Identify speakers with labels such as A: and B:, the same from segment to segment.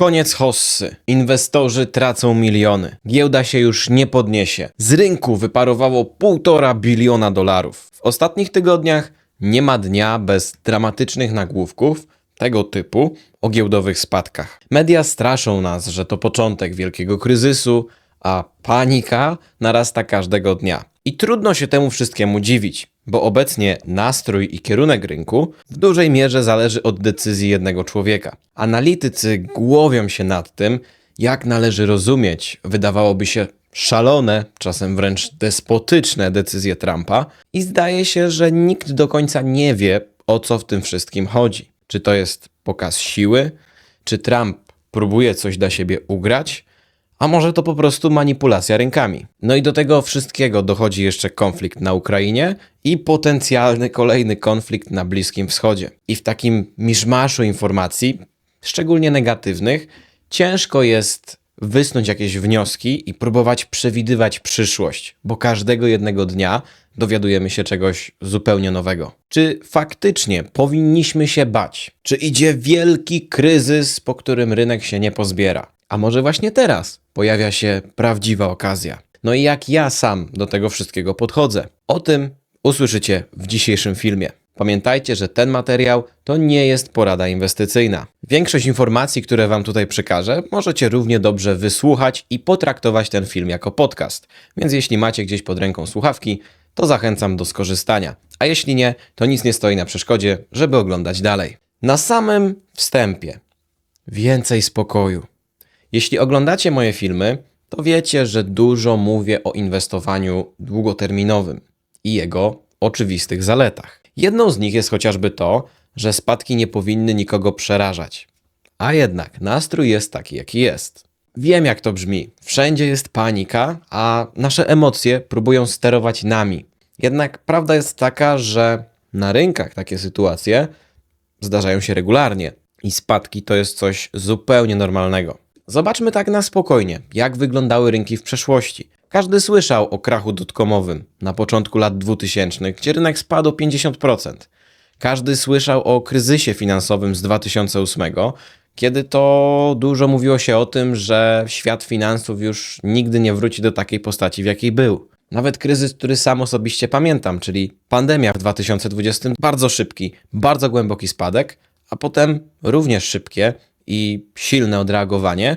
A: Koniec hossy. Inwestorzy tracą miliony. Giełda się już nie podniesie. Z rynku wyparowało półtora biliona dolarów. W ostatnich tygodniach nie ma dnia bez dramatycznych nagłówków tego typu o giełdowych spadkach. Media straszą nas, że to początek wielkiego kryzysu, a panika narasta każdego dnia. I trudno się temu wszystkiemu dziwić, bo obecnie nastrój i kierunek rynku w dużej mierze zależy od decyzji jednego człowieka. Analitycy głowią się nad tym, jak należy rozumieć, wydawałoby się szalone, czasem wręcz despotyczne decyzje Trumpa, i zdaje się, że nikt do końca nie wie, o co w tym wszystkim chodzi. Czy to jest pokaz siły, czy Trump próbuje coś dla siebie ugrać, a może to po prostu manipulacja rynkami. No i do tego wszystkiego dochodzi jeszcze konflikt na Ukrainie i potencjalny kolejny konflikt na Bliskim Wschodzie. I w takim miszmaszu informacji, szczególnie negatywnych, ciężko jest wysnuć jakieś wnioski i próbować przewidywać przyszłość, bo każdego jednego dnia dowiadujemy się czegoś zupełnie nowego. Czy faktycznie powinniśmy się bać? Czy idzie wielki kryzys, po którym rynek się nie pozbiera? A może właśnie teraz pojawia się prawdziwa okazja? No i jak ja sam do tego wszystkiego podchodzę? O tym usłyszycie w dzisiejszym filmie. Pamiętajcie, że ten materiał to nie jest porada inwestycyjna. Większość informacji, które Wam tutaj przekażę, możecie równie dobrze wysłuchać i potraktować ten film jako podcast. Więc jeśli macie gdzieś pod ręką słuchawki, to zachęcam do skorzystania. A jeśli nie, to nic nie stoi na przeszkodzie, żeby oglądać dalej. Na samym wstępie więcej spokoju. Jeśli oglądacie moje filmy, to wiecie, że dużo mówię o inwestowaniu długoterminowym i jego oczywistych zaletach. Jedną z nich jest chociażby to, że spadki nie powinny nikogo przerażać. A jednak nastrój jest taki, jaki jest. Wiem, jak to brzmi. Wszędzie jest panika, a nasze emocje próbują sterować nami. Jednak prawda jest taka, że na rynkach takie sytuacje zdarzają się regularnie i spadki to jest coś zupełnie normalnego. Zobaczmy tak na spokojnie, jak wyglądały rynki w przeszłości. Każdy słyszał o krachu dotkomowym na początku lat 2000, gdzie rynek spadł o 50%. Każdy słyszał o kryzysie finansowym z 2008, kiedy to dużo mówiło się o tym, że świat finansów już nigdy nie wróci do takiej postaci, w jakiej był. Nawet kryzys, który sam osobiście pamiętam, czyli pandemia w 2020, bardzo szybki, bardzo głęboki spadek, a potem również szybkie i silne odreagowanie.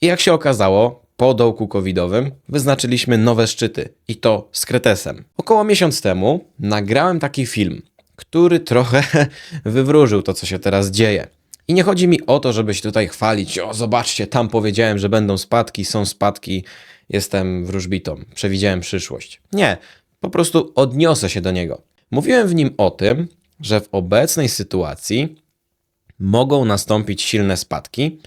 A: I jak się okazało, po dołku covidowym wyznaczyliśmy nowe szczyty i to z kretesem. Około miesiąc temu nagrałem taki film, który trochę wywróżył to, co się teraz dzieje. I nie chodzi mi o to, żeby się tutaj chwalić, o zobaczcie, tam powiedziałem, że będą spadki, są spadki, jestem wróżbitą, przewidziałem przyszłość. Nie, po prostu odniosę się do niego. Mówiłem w nim o tym, że w obecnej sytuacji mogą nastąpić silne spadki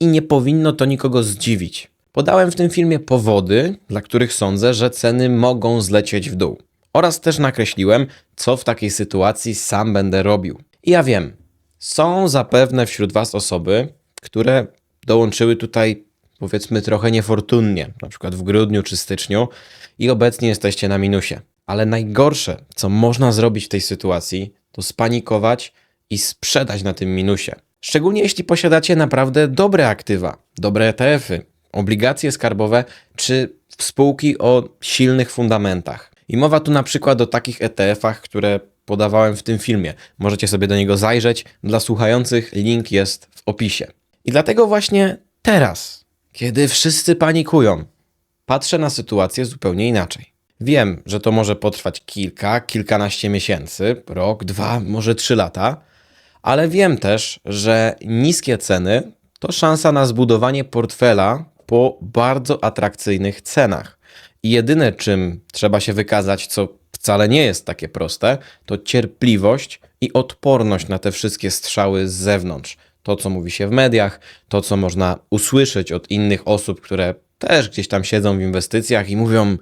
A: i nie powinno to nikogo zdziwić. Podałem w tym filmie powody, dla których sądzę, że ceny mogą zlecieć w dół. Oraz też nakreśliłem, co w takiej sytuacji sam będę robił. I ja wiem, są zapewne wśród Was osoby, które dołączyły tutaj, powiedzmy, trochę niefortunnie, na przykład w grudniu czy styczniu, i obecnie jesteście na minusie. Ale najgorsze, co można zrobić w tej sytuacji, to spanikować i sprzedać na tym minusie. Szczególnie jeśli posiadacie naprawdę dobre aktywa, dobre ETF-y, obligacje skarbowe czy spółki o silnych fundamentach. I mowa tu na przykład o takich ETF-ach, które podawałem w tym filmie. Możecie sobie do niego zajrzeć. Dla słuchających link jest w opisie. I dlatego właśnie teraz, kiedy wszyscy panikują, patrzę na sytuację zupełnie inaczej. Wiem, że to może potrwać kilka, kilkanaście miesięcy, rok, dwa, może trzy lata, ale wiem też, że niskie ceny to szansa na zbudowanie portfela po bardzo atrakcyjnych cenach. I jedyne, czym trzeba się wykazać, co wcale nie jest takie proste, to cierpliwość i odporność na te wszystkie strzały z zewnątrz. To, co mówi się w mediach, to, co można usłyszeć od innych osób, które też gdzieś tam siedzą w inwestycjach i mówią,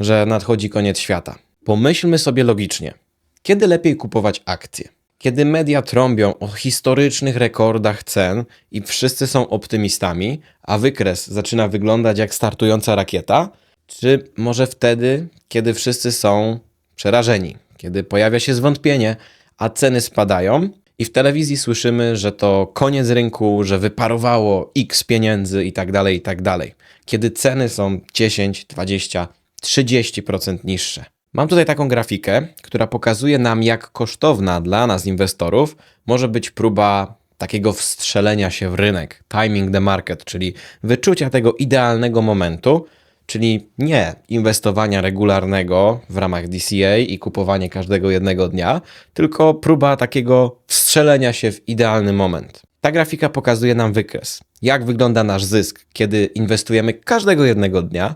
A: że nadchodzi koniec świata. Pomyślmy sobie logicznie. Kiedy lepiej kupować akcje? Kiedy media trąbią o historycznych rekordach cen i wszyscy są optymistami, a wykres zaczyna wyglądać jak startująca rakieta, czy może wtedy, kiedy wszyscy są przerażeni, kiedy pojawia się zwątpienie, a ceny spadają I w telewizji słyszymy, że to koniec rynku, że wyparowało x pieniędzy i tak dalej, i tak dalej. Kiedy ceny są 10, 20, 30% niższe. Mam tutaj taką grafikę, która pokazuje nam, jak kosztowna dla nas inwestorów może być próba takiego wstrzelenia się w rynek, timing the market, czyli wyczucia tego idealnego momentu, czyli nie inwestowania regularnego w ramach DCA i kupowanie każdego jednego dnia, tylko próba takiego wstrzelenia się w idealny moment. Ta grafika pokazuje nam wykres, jak wygląda nasz zysk, kiedy inwestujemy każdego jednego dnia,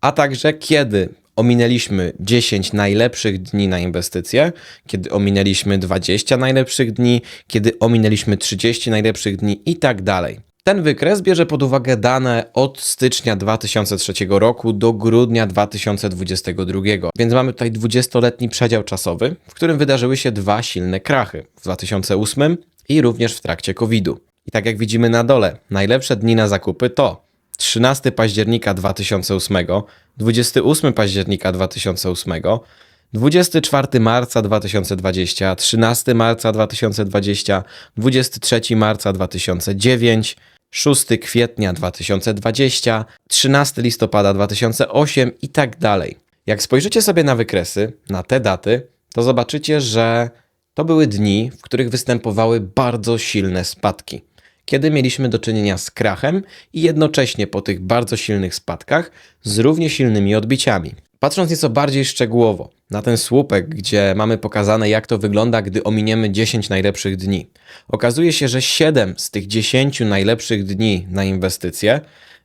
A: a także kiedy ominęliśmy 10 najlepszych dni na inwestycje, kiedy ominęliśmy 20 najlepszych dni, kiedy ominęliśmy 30 najlepszych dni i tak dalej. Ten wykres bierze pod uwagę dane od stycznia 2003 roku do grudnia 2022, więc mamy tutaj 20-letni przedział czasowy, w którym wydarzyły się dwa silne krachy w 2008 i również w trakcie COVID-u. I tak jak widzimy na dole, najlepsze dni na zakupy to 13 października 2008, 28 października 2008, 24 marca 2020, 13 marca 2020, 23 marca 2009, 6 kwietnia 2020, 13 listopada 2008 i tak dalej. Jak spojrzycie sobie na wykresy, na te daty, to zobaczycie, że to były dni, w których występowały bardzo silne spadki. Kiedy mieliśmy do czynienia z krachem i jednocześnie po tych bardzo silnych spadkach z równie silnymi odbiciami. Patrząc nieco bardziej szczegółowo na ten słupek, gdzie mamy pokazane, jak to wygląda, gdy ominiemy 10 najlepszych dni, okazuje się, że 7 z tych 10 najlepszych dni na inwestycje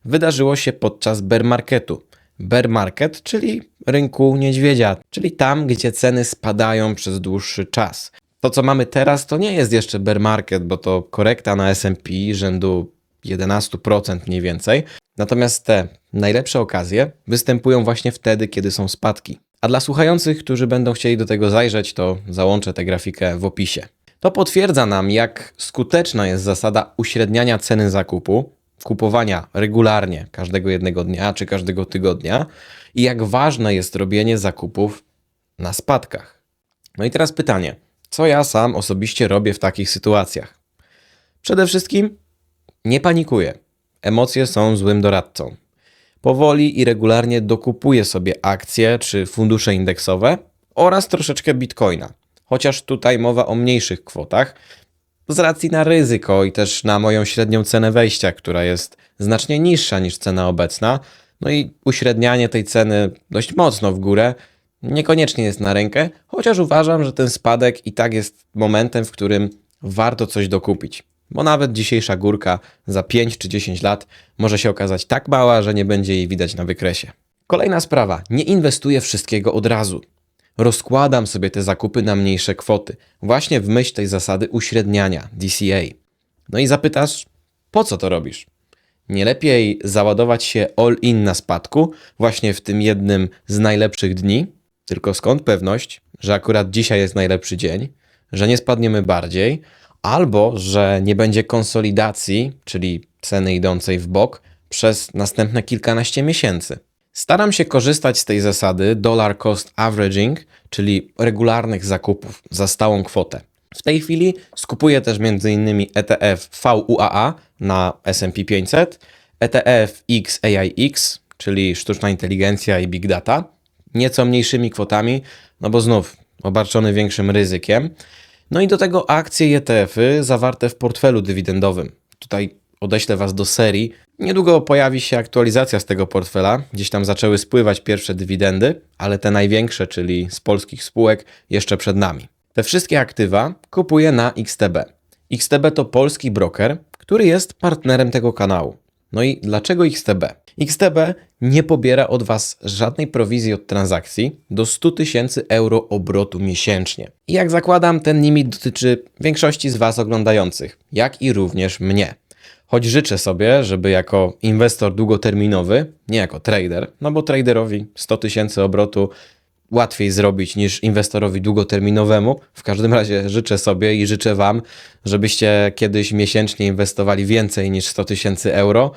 A: wydarzyło się podczas bear marketu. Bear market, czyli rynku niedźwiedzia, czyli tam, gdzie ceny spadają przez dłuższy czas. To, co mamy teraz, to nie jest jeszcze bear market, bo to korekta na S&P rzędu 11% mniej więcej. Natomiast te najlepsze okazje występują właśnie wtedy, kiedy są spadki. A dla słuchających, którzy będą chcieli do tego zajrzeć, to załączę tę grafikę w opisie. To potwierdza nam, jak skuteczna jest zasada uśredniania ceny zakupu, kupowania regularnie każdego jednego dnia czy każdego tygodnia i jak ważne jest robienie zakupów na spadkach. No i teraz pytanie, co ja sam osobiście robię w takich sytuacjach? Przede wszystkim nie panikuję. Emocje są złym doradcą. Powoli i regularnie dokupuję sobie akcje czy fundusze indeksowe oraz troszeczkę bitcoina. Chociaż tutaj mowa o mniejszych kwotach, z racji na ryzyko i też na moją średnią cenę wejścia, która jest znacznie niższa niż cena obecna, no i uśrednianie tej ceny dość mocno w górę niekoniecznie jest na rękę, chociaż uważam, że ten spadek i tak jest momentem, w którym warto coś dokupić. Bo nawet dzisiejsza górka za 5 czy 10 lat może się okazać tak mała, że nie będzie jej widać na wykresie. Kolejna sprawa. Nie inwestuję wszystkiego od razu. Rozkładam sobie te zakupy na mniejsze kwoty, właśnie w myśl tej zasady uśredniania DCA. No i zapytasz, po co to robisz? Nie lepiej załadować się all in na spadku, właśnie w tym jednym z najlepszych dni? Tylko skąd pewność, że akurat dzisiaj jest najlepszy dzień, że nie spadniemy bardziej, albo że nie będzie konsolidacji, czyli ceny idącej w bok, przez następne kilkanaście miesięcy. Staram się korzystać z tej zasady dollar cost averaging, czyli regularnych zakupów za stałą kwotę. W tej chwili skupuję też m.in. ETF VUAA na S&P 500, ETF XAIX, czyli sztuczna inteligencja i big data, nieco mniejszymi kwotami, no bo znów obarczony większym ryzykiem. No i do tego akcje ETF-y zawarte w portfelu dywidendowym. Tutaj odeślę Was do serii. Niedługo pojawi się aktualizacja z tego portfela. Gdzieś tam zaczęły spływać pierwsze dywidendy, ale te największe, czyli z polskich spółek, jeszcze przed nami. Te wszystkie aktywa kupuję na XTB. XTB to polski broker, który jest partnerem tego kanału. No i dlaczego XTB? XTB nie pobiera od Was żadnej prowizji od transakcji do 100 tysięcy euro obrotu miesięcznie. I jak zakładam, ten limit dotyczy większości z Was oglądających, jak i również mnie. Choć życzę sobie, żeby jako inwestor długoterminowy, nie jako trader, no bo traderowi 100 tysięcy obrotu łatwiej zrobić niż inwestorowi długoterminowemu. W każdym razie życzę sobie i życzę Wam, żebyście kiedyś miesięcznie inwestowali więcej niż 100 tysięcy euro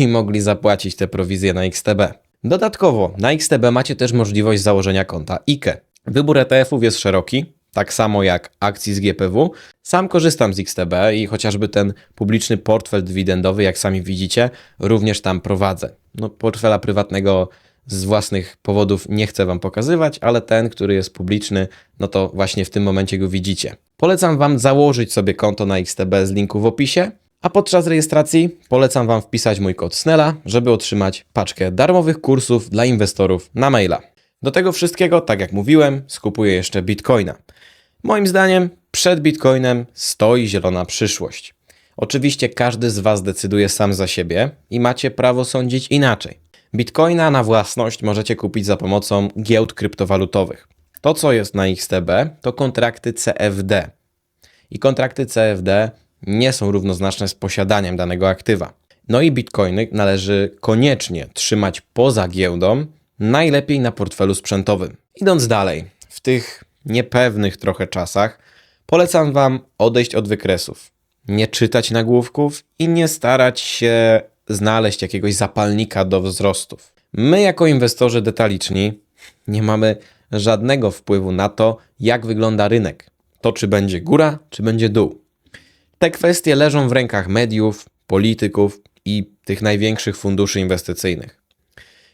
A: i mogli zapłacić te prowizje na XTB. Dodatkowo na XTB macie też możliwość założenia konta IKE. Wybór ETF-ów jest szeroki, tak samo jak akcji z GPW. Sam korzystam z XTB i chociażby ten publiczny portfel dywidendowy, jak sami widzicie, również tam prowadzę. No, portfela prywatnego z własnych powodów nie chcę Wam pokazywać, ale ten, który jest publiczny, no to właśnie w tym momencie go widzicie. Polecam Wam założyć sobie konto na XTB z linku w opisie, a podczas rejestracji polecam Wam wpisać mój kod SNELA, żeby otrzymać paczkę darmowych kursów dla inwestorów na maila. Do tego wszystkiego, tak jak mówiłem, skupuję jeszcze Bitcoina. Moim zdaniem przed Bitcoinem stoi zielona przyszłość. Oczywiście każdy z Was decyduje sam za siebie i macie prawo sądzić inaczej. Bitcoina na własność możecie kupić za pomocą giełd kryptowalutowych. To, co jest na XTB, to kontrakty CFD. I kontrakty CFD nie są równoznaczne z posiadaniem danego aktywa. No i bitcoiny należy koniecznie trzymać poza giełdą, najlepiej na portfelu sprzętowym. Idąc dalej, w tych niepewnych trochę czasach, polecam Wam odejść od wykresów, nie czytać nagłówków i nie starać się znaleźć jakiegoś zapalnika do wzrostów. My, jako inwestorzy detaliczni, nie mamy żadnego wpływu na to, jak wygląda rynek. To, czy będzie góra, czy będzie dół. Te kwestie leżą w rękach mediów, polityków i tych największych funduszy inwestycyjnych.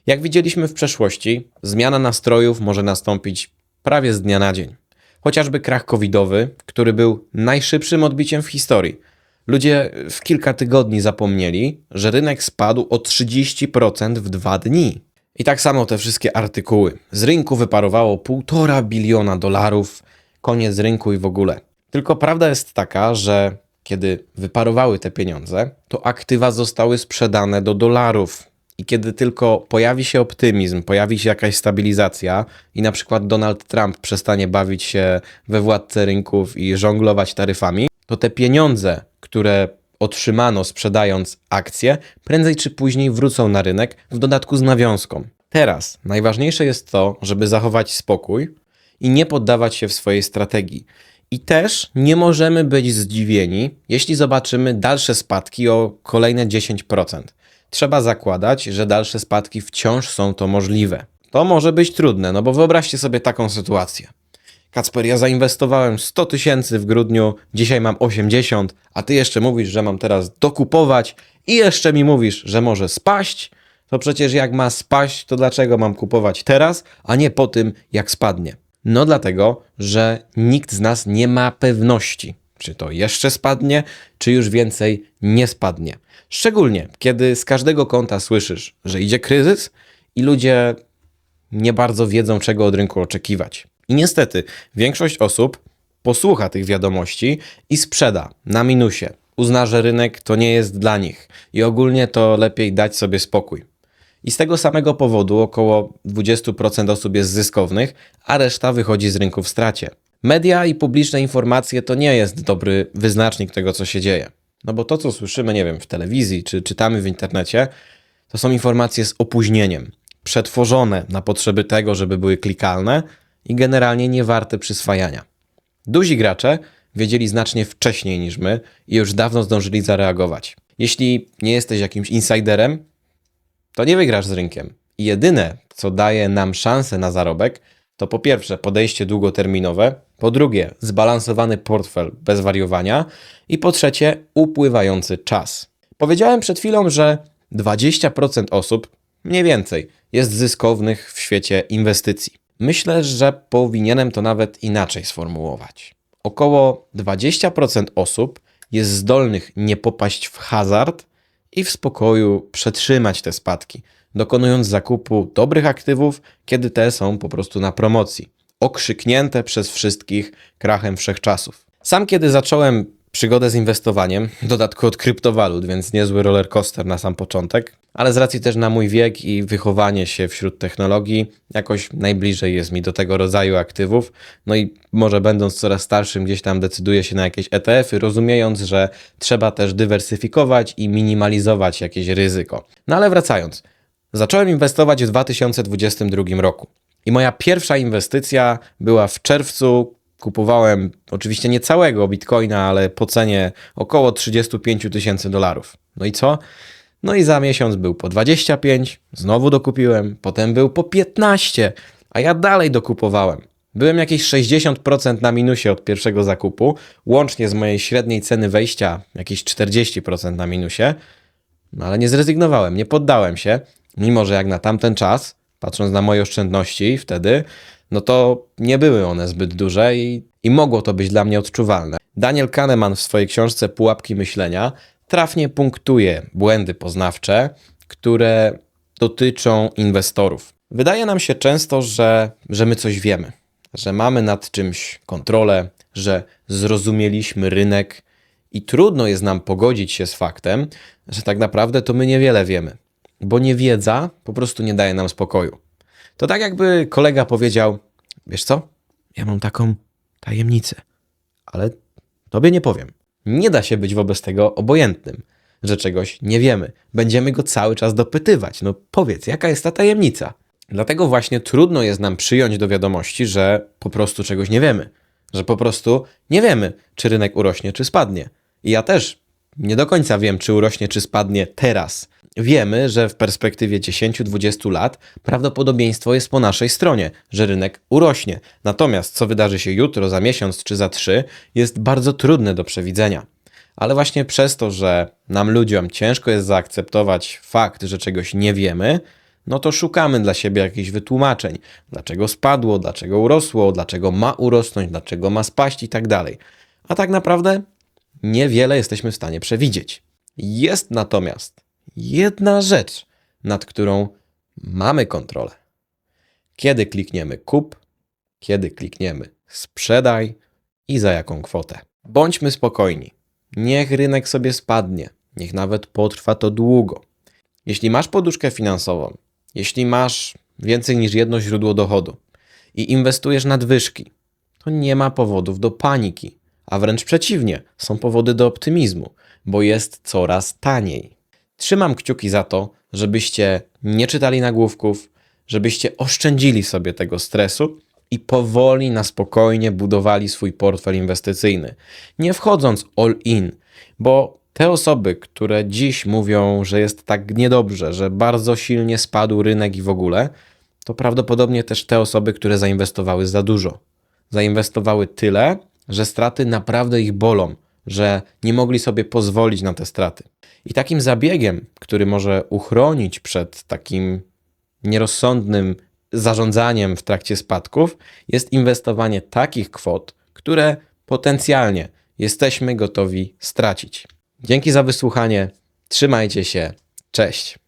A: Jak widzieliśmy w przeszłości, zmiana nastrojów może nastąpić prawie z dnia na dzień. Chociażby krach covidowy, który był najszybszym odbiciem w historii. Ludzie w kilka tygodni zapomnieli, że rynek spadł o 30% w dwa dni. I tak samo te wszystkie artykuły. Z rynku wyparowało 1,5 biliona dolarów, koniec rynku i w ogóle. Tylko prawda jest taka, że kiedy wyparowały te pieniądze, to aktywa zostały sprzedane do dolarów. I kiedy tylko pojawi się optymizm, pojawi się jakaś stabilizacja i na przykład Donald Trump przestanie bawić się we władcę rynków i żonglować taryfami, to te pieniądze, które otrzymano sprzedając akcje, prędzej czy później wrócą na rynek, w dodatku z nawiązką. Teraz najważniejsze jest to, żeby zachować spokój i nie poddawać się w swojej strategii. I też nie możemy być zdziwieni, jeśli zobaczymy dalsze spadki o kolejne 10%. Trzeba zakładać, że dalsze spadki wciąż są to możliwe. To może być trudne, no bo wyobraźcie sobie taką sytuację. Kacper, ja zainwestowałem 100 tysięcy w grudniu, dzisiaj mam 80, a ty jeszcze mówisz, że mam teraz dokupować i jeszcze mi mówisz, że może spaść? To przecież jak ma spaść, to dlaczego mam kupować teraz, a nie po tym, jak spadnie? No dlatego, że nikt z nas nie ma pewności, czy to jeszcze spadnie, czy już więcej nie spadnie. Szczególnie, kiedy z każdego kąta słyszysz, że idzie kryzys i ludzie nie bardzo wiedzą, czego od rynku oczekiwać. I niestety, większość osób posłucha tych wiadomości i sprzeda na minusie. Uzna, że rynek to nie jest dla nich i ogólnie to lepiej dać sobie spokój. I z tego samego powodu około 20% osób jest zyskownych, a reszta wychodzi z rynku w stracie. Media i publiczne informacje to nie jest dobry wyznacznik tego, co się dzieje. No bo to, co słyszymy, nie wiem, w telewizji czy czytamy w internecie, to są informacje z opóźnieniem, przetworzone na potrzeby tego, żeby były klikalne i generalnie nie warte przyswajania. Duzi gracze wiedzieli znacznie wcześniej niż my i już dawno zdążyli zareagować. Jeśli nie jesteś jakimś insiderem, to nie wygrasz z rynkiem. I jedyne, co daje nam szansę na zarobek, to po pierwsze podejście długoterminowe, po drugie zbalansowany portfel bez wariowania i po trzecie upływający czas. Powiedziałem przed chwilą, że 20% osób, mniej więcej, jest zyskownych w świecie inwestycji. Myślę, że powinienem to nawet inaczej sformułować. Około 20% osób jest zdolnych nie popaść w hazard i w spokoju przetrzymać te spadki, dokonując zakupu dobrych aktywów, kiedy te są po prostu na promocji, okrzyknięte przez wszystkich krachem wszechczasów. Sam kiedy zacząłem przygodę z inwestowaniem, w dodatku od kryptowalut, więc niezły roller coaster na sam początek, ale z racji też na mój wiek i wychowanie się wśród technologii, jakoś najbliżej jest mi do tego rodzaju aktywów. No i może będąc coraz starszym, gdzieś tam decyduję się na jakieś ETF-y, rozumiejąc, że trzeba też dywersyfikować i minimalizować jakieś ryzyko. No ale wracając, zacząłem inwestować w 2022 roku. I moja pierwsza inwestycja była w czerwcu kupowałem oczywiście nie całego bitcoina, ale po cenie około 35 tysięcy dolarów. No i co? No i za miesiąc był po 25, znowu dokupiłem, potem był po 15, a ja dalej dokupowałem. Byłem jakieś 60% na minusie od pierwszego zakupu, łącznie z mojej średniej ceny wejścia jakieś 40% na minusie, no ale nie zrezygnowałem, nie poddałem się, mimo że jak na tamten czas, patrząc na moje oszczędności wtedy, no to nie były one zbyt duże i, i mogło to być dla mnie odczuwalne. Daniel Kahneman w swojej książce Pułapki myślenia trafnie punktuje błędy poznawcze, które dotyczą inwestorów. Wydaje nam się często, że, że my coś wiemy, że mamy nad czymś kontrolę, że zrozumieliśmy rynek i trudno jest nam pogodzić się z faktem, że tak naprawdę to my niewiele wiemy, bo niewiedza po prostu nie daje nam spokoju. To tak jakby kolega powiedział: Wiesz co? Ja mam taką tajemnicę, ale tobie nie powiem. Nie da się być wobec tego obojętnym, że czegoś nie wiemy. Będziemy go cały czas dopytywać. No powiedz, jaka jest ta tajemnica? Dlatego właśnie trudno jest nam przyjąć do wiadomości, że po prostu czegoś nie wiemy. Że po prostu nie wiemy, czy rynek urośnie, czy spadnie. I ja też nie do końca wiem, czy urośnie, czy spadnie teraz. Wiemy, że w perspektywie 10-20 lat prawdopodobieństwo jest po naszej stronie, że rynek urośnie. Natomiast co wydarzy się jutro, za miesiąc czy za trzy, jest bardzo trudne do przewidzenia. Ale właśnie przez to, że nam ludziom ciężko jest zaakceptować fakt, że czegoś nie wiemy, no to szukamy dla siebie jakichś wytłumaczeń. Dlaczego spadło, dlaczego urosło, dlaczego ma urosnąć, dlaczego ma spaść i tak dalej. A tak naprawdę niewiele jesteśmy w stanie przewidzieć. Jest natomiast jedna rzecz, nad którą mamy kontrolę. Kiedy klikniemy kup, kiedy klikniemy sprzedaj i za jaką kwotę. Bądźmy spokojni. Niech rynek sobie spadnie, niech nawet potrwa to długo. Jeśli masz poduszkę finansową, jeśli masz więcej niż jedno źródło dochodu i inwestujesz nadwyżki, to nie ma powodów do paniki, a wręcz przeciwnie, są powody do optymizmu, bo jest coraz taniej. Trzymam kciuki za to, żebyście nie czytali nagłówków, żebyście oszczędzili sobie tego stresu i powoli, na spokojnie budowali swój portfel inwestycyjny, nie wchodząc all in, bo te osoby, które dziś mówią, że jest tak niedobrze, że bardzo silnie spadł rynek i w ogóle, to prawdopodobnie też te osoby, które zainwestowały za dużo. Zainwestowały tyle, że straty naprawdę ich bolą, że nie mogli sobie pozwolić na te straty. I takim zabiegiem, który może uchronić przed takim nierozsądnym zarządzaniem w trakcie spadków, jest inwestowanie takich kwot, które potencjalnie jesteśmy gotowi stracić. Dzięki za wysłuchanie. Trzymajcie się. Cześć.